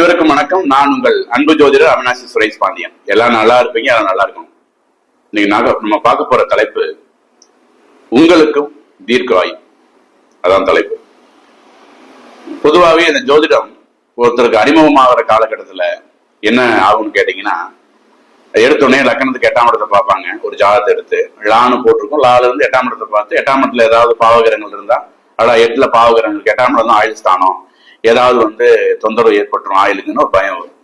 அனைவருக்கும் வணக்கம். நான் உங்கள் அன்பு ஜோதிடர் அவினாசி சுரேஷ் பாண்டியன். எல்லாம் நல்லா இருப்பீங்க எல்லாம் நல்லா இருக்கும் இன்னைக்கு நம்ம பார்க்க போற தலைப்பு உங்களுக்கும் தீர்க்காய் அதான் தலைப்பு. பொதுவாகவே இந்த ஜோதிடம் ஒருத்தருக்கு அறிமுகமாகிற காலகட்டத்துல என்ன ஆகும்னு கேட்டீங்கன்னா எடுத்தோடனே லக்கணத்துக்கு எட்டாம் இடத்தை பார்ப்பாங்க. ஒரு ஜாதகத்தை எடுத்து லான்னு போட்டிருக்கும். லால இருந்து எட்டாம் இடத்தை பார்த்து எட்டாம் இடத்துல ஏதாவது பாவகிரகங்கள் இருந்தால் அடா எட்டுல பாவகிறவங்களுக்கு எட்டாம் இடம் தான் ஆயுள் ஸ்தானம் ஏதாவது வந்து தொந்தரவு ஏற்பட்டுரும் ஆயுளுக்குன்னு ஒரு பயம் வரும்.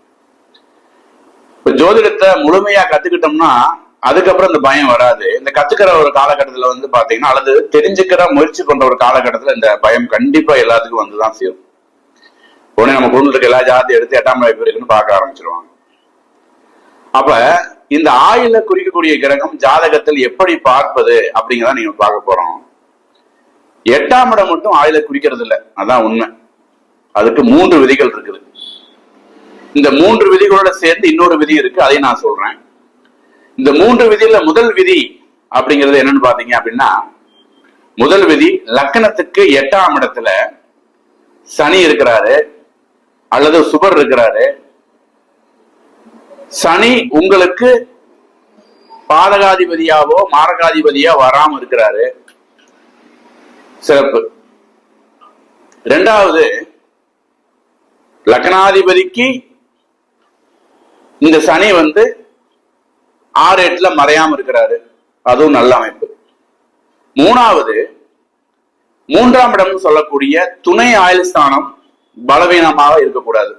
இப்ப ஜோதிடத்தை முழுமையா கத்துக்கிட்டோம்னா அதுக்கப்புறம் இந்த பயம் வராது. இந்த கத்துக்கிற ஒரு காலகட்டத்துல வந்து பாத்தீங்கன்னா அல்லது தெரிஞ்சுக்கிற முயற்சி பண்ற ஒரு காலகட்டத்துல இந்த பயம் கண்டிப்பா எல்லாத்துக்கும் வந்துதான் சேரும். உடனே நம்ம குடும்பத்துல இருக்க எல்லா ஜாதி எடுத்து எட்டாம் மழை எப்படி இருக்குன்னு பார்க்க ஆரம்பிச்சிருவாங்க. அப்ப இந்த ஆயுள குறிக்கக்கூடிய கிரகம் ஜாதகத்தில் எப்படி பார்ப்பது அப்படிங்கிறத நீங்க பார்க்க போறோம். எட்டாம் இடம் மட்டும் ஆயுத குறிக்கிறது இல்ல. அதான் உண்மை. அதுக்கு மூன்று விதிகள் இருக்குது. இந்த மூன்று விதிகளோட சேர்ந்து இன்னொரு விதி இருக்கு. அதையும் நான் சொல்றேன். இந்த மூன்று விதியில முதல் விதி அப்படிங்கிறது என்னன்னு பாத்தீங்க அப்படின்னா முதல் விதி லக்கணத்துக்கு எட்டாம் இடத்துல சனி இருக்கிறாரு அல்லது சுபர் இருக்கிறாரு. சனி உங்களுக்கு பாதகாதிபதியாவோ மாரகாதிபதியா வராம இருக்கிறாரு. சிறப்பு. ரெண்டாவது லக்னாதிபதிக்கு இந்த சனி வந்து ஆறு எட்டுல மறையாம இருக்கிறாரு. அதுவும் நல்ல அமைப்பு. மூணாவது மூன்றாம் இடம் சொல்லக்கூடிய துணை ஆயுள் ஸ்தானம் பலவீனமாக இருக்கக்கூடாது.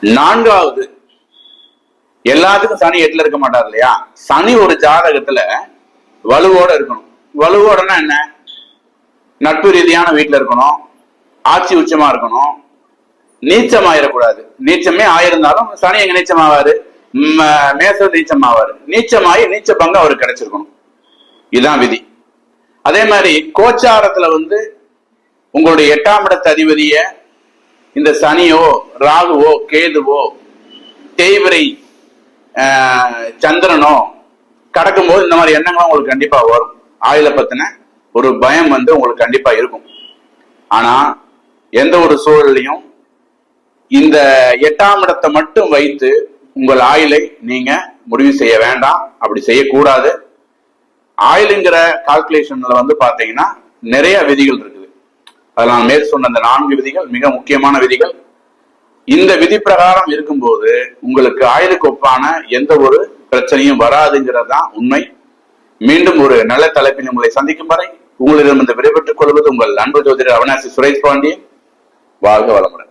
நான்காவது எல்லாத்துக்கும் சனி எட்டுல இருக்க மாட்டார் இல்லையா? சனி ஒரு ஜாதகத்துல வலுவோட இருக்கணும். வலுவோடனா என்ன? நட்பு ரீதியான வீட்டுல இருக்கணும். ஆட்சி உச்சமா இருக்கணும். நீச்சம் ஆயிடக்கூடாது நீச்சமே ஆயிருந்தாலும் சனி எங்க நீச்சம் ஆவாரு மேச நீச்சம் ஆவாரு நீச்சமாயி நீச்ச பங்கு அவருக்கு கிடைச்சிருக்கணும். இதுதான் விதி. அதே மாதிரி கோச்சாரத்துல வந்து உங்களுடைய எட்டாம் இடத்து அதிபதிய இந்த சனியோ ராகுவோ கேதுவோ தேய்விரை ஆஹ், சந்திரனோ கடக்கும்போது இந்த மாதிரி எண்ணங்களும் உங்களுக்கு கண்டிப்பா வரும். ஆயுளை பத்தின ஒரு பயம் வந்து உங்களுக்கு கண்டிப்பா இருக்கும். ஆனா எந்த ஒரு சூழல்லையும் இந்த எட்டாம் இடத்தை மட்டும் வைத்து உங்கள் ஆயுளை நீங்க முடிவு செய்ய வேண்டாம். அப்படி செய்யக்கூடாது. ஆயுளுங்கிற கால்குலேஷன்ல வந்து பாத்தீங்கன்னா நிறைய விதிகள் இருக்குது. அதில் நான் மேல் சொன்ன அந்த நான்கு விதிகள் மிக முக்கியமான விதிகள். இந்த விதி பிரகாரம் இருக்கும்போது உங்களுக்கு ஆயுளுக்கு ஒப்பான எந்த ஒரு பிரச்சனையும் வராதுங்கிறது தான் உண்மை. மீண்டும் ஒரு நல்ல தலைப்பில் உங்களை சந்திக்கும் வரை உங்களிடம் இந்த விடைபெற்றுக் கொள்வது உங்கள் அன்பு ஜோதிடர் அவினாசி சுரேஷ் பாண்டியன். வாழ்க வளமுடன்.